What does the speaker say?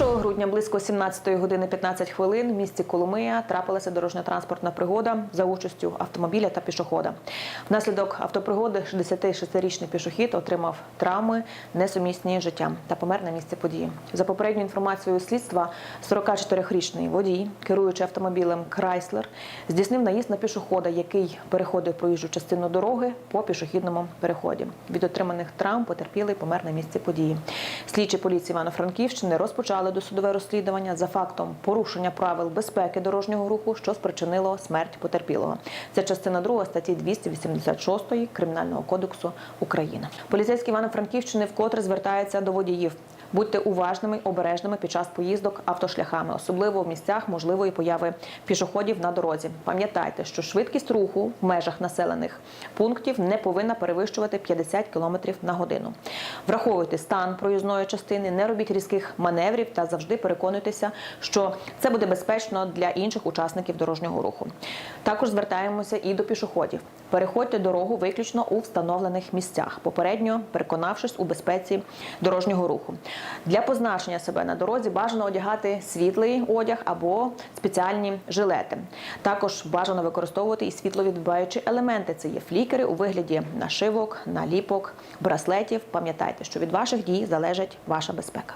1 грудня близько 17 години 15 хвилин в місті Коломия трапилася дорожньо-транспортна пригода за участю автомобіля та пішохода. Внаслідок автопригоди 66-річний пішохід отримав травми, несумісні життям та помер на місці події. За попередньою інформацією слідства, 44-річний водій, керуючи автомобілем Крайслер, здійснив наїзд на пішохода, який переходив проїжджу частину дороги по пішохідному переході. Від отриманих травм потерпілий помер на місці події. Слідчі поліції Івано-Франківщини розпочали досудове розслідування за фактом порушення правил безпеки дорожнього руху, що спричинило смерть потерпілого. Це частина 2 статті 286 Кримінального кодексу України. Поліцейські Івано-Франківщини вкотре звертаються до водіїв. Будьте уважними, обережними під час поїздок автошляхами, особливо в місцях можливої появи пішоходів на дорозі. Пам'ятайте, що швидкість руху в межах населених пунктів не повинна перевищувати 50 км на годину. Враховуйте стан проїзної частини, не робіть різких маневрів та завжди переконуйтеся, що це буде безпечно для інших учасників дорожнього руху. Також звертаємося і до пішоходів. Переходьте дорогу виключно у встановлених місцях, попередньо переконавшись у безпеці дорожнього руху. Для позначення себе на дорозі бажано одягати світлий одяг або спеціальні жилети. Також бажано використовувати і світловідбиваючі елементи. Це є флікери у вигляді нашивок, наліпок, браслетів. Пам'ятайте, що від ваших дій залежить ваша безпека.